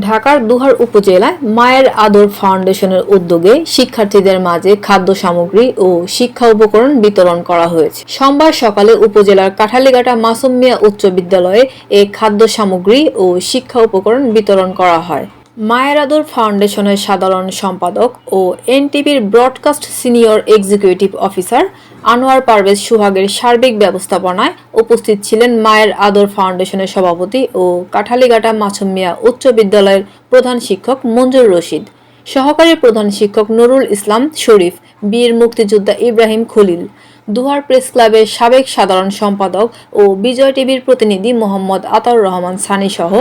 ঢাকার দুহার উপজেলায় মায়ের আদর ফাউন্ডেশনের উদ্যোগে শিক্ষার্থীদের মাঝে খাদ্য সামগ্রী ও শিক্ষা উপকরণ বিতরণ করা হয়েছে। সোমবার সকালে উপজেলার কাঠালিঘাটা মাসুমিয়া উচ্চ বিদ্যালয়ে এ খাদ্য সামগ্রী ও শিক্ষা উপকরণ বিতরণ করা হয়। মায়ের আদর ফাউন্ডেশনের সাধারণ সম্পাদক ও এনটিভির broadcast senior executive officer Anwar Parvez সুহাগের সার্বিক ব্যবস্থাপনায় উপস্থিত ছিলেন মায়ের আদর ফাউন্ডেশনের সভাপতি ও কাঠালিঘাটা মাছুম মিয়া উচ্চ বিদ্যালয়ের প্রধান শিক্ষক মঞ্জুর রশিদ। সহকারী প্রধান শিক্ষক নুরুল ইসলাম শরীফ, বীর মুক্তিযোদ্ধা ইব্রাহিম খলিল। দুহার প্রেস ক্লাবের সাবেক সাধারণ সম্পাদক ও বিজয় টিভির প্রতিনিধি মোহাম্মদ আতাউর রহমান সানি সহ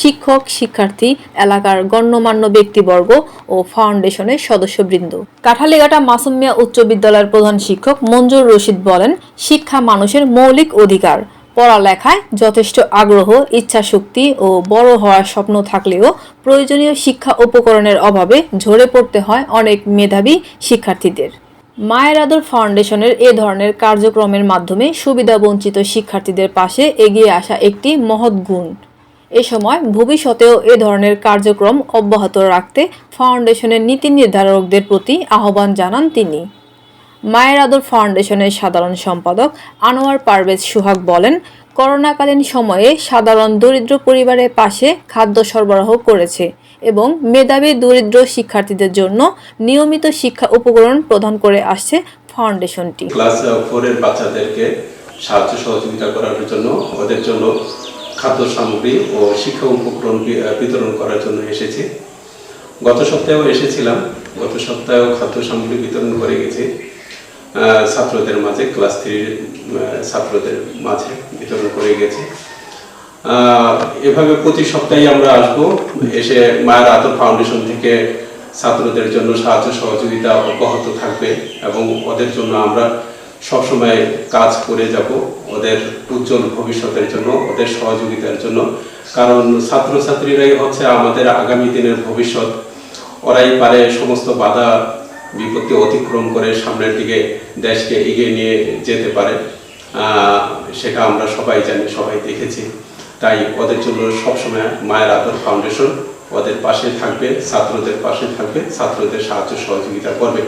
শিক্ষক, শিক্ষার্থী, এলাকার গণ্যমান্য ব্যক্তিবর্গ ও ফাউন্ডেশনের সদস্যবৃন্দ। কাঠালিঘাটা মাসুম মিয়া উচ্চ বিদ্যালয়ের প্রধান শিক্ষক মঞ্জুর রশিদ বলেন, শিক্ষা মানুষের মৌলিক অধিকার। পড়ালেখায় যথেষ্ট আগ্রহ, ইচ্ছাশক্তি ও বড় হওয়ার স্বপ্ন থাকলেও প্রয়োজনীয় শিক্ষা উপকরণের অভাবে ঝরে পড়তে হয় অনেক মেধাবী শিক্ষার্থীদের। মায়ের আদর ফাউন্ডেশনের এ ধরনের কার্যক্রমের মাধ্যমে সুবিধাবঞ্চিত শিক্ষার্থীদের পাশে এগিয়ে আসা একটি মহৎ গুণ। এ সময় ভবিষ্যতেও এ ধরনের কার্যক্রম অব্যাহত রাখতে ফাউন্ডেশনের নীতি নির্ধারকদের প্রতি আহ্বান জানান তিনি। মায়ের আদর ফাউন্ডেশনের সাধারণ সম্পাদক আনোয়ার পারভেজ সুহাগ বলেন, করোনাকালীন সময়ে সাধারণ দরিদ্র পরিবারের পাশে খাদ্য সরবরাহ করেছে। এবং মেধাবী দরিদ্র শিক্ষার্থীদের জন্য নিয়মিত শিক্ষা উপকরণ প্রদান করে আসছে ফাউন্ডেশনটি। ক্লাস ফোরের বাচ্চাদেরকে সাহায্য সহযোগিতা করার জন্য ওদের জন্য খাদ্য সামগ্রী ও শিক্ষা উপকরণ বিতরণ করার জন্য এসেছি। গত সপ্তাহেও এসেছিলাম। গত সপ্তাহেও খাদ্য সামগ্রী বিতরণ করে গেছি। ছাত্রদের মাঝে, ক্লাস থ্রির ছাত্রদের মাঝে বিতরণ করে গেছি। এভাবে প্রতি সপ্তাহে আমরা আসব। এসে মায়ের আদর ফাউন্ডেশন থেকে ছাত্রদের জন্য সাহায্য সহযোগিতা অব্যাহত থাকবে এবং ওদের জন্য আমরা সবসময় কাজ করে যাব ওদের উজ্জ্বল ভবিষ্যতের জন্য, ওদের সহযোগিতার জন্য। কারণ ছাত্রছাত্রীরাই হচ্ছে আমাদের আগামী দিনের ভবিষ্যৎ। ওরাই পারে সমস্ত বাধা, বিপত্তি অতিক্রম করে সামনের দিকে দেশকে এগিয়ে নিয়ে যেতে পারে। সেটা আমরা সবাই জানি, সবাই দেখেছি। তাই ওদের জন্য সবসময় মায়ের আদর ফাউন্ডেশন ওদের পাশে থাকবে, ছাত্রদের পাশে থাকবে, ছাত্রদের সাহায্য সহযোগিতা করবে।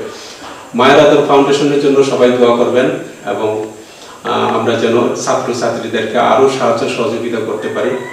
মায়ের আদর ফাউন্ডেশনের জন্য সবাই দোয়া করবেন এবং আমরা যেন ছাত্রছাত্রীদেরকে আরও সাহায্য সহযোগিতা করতে পারি।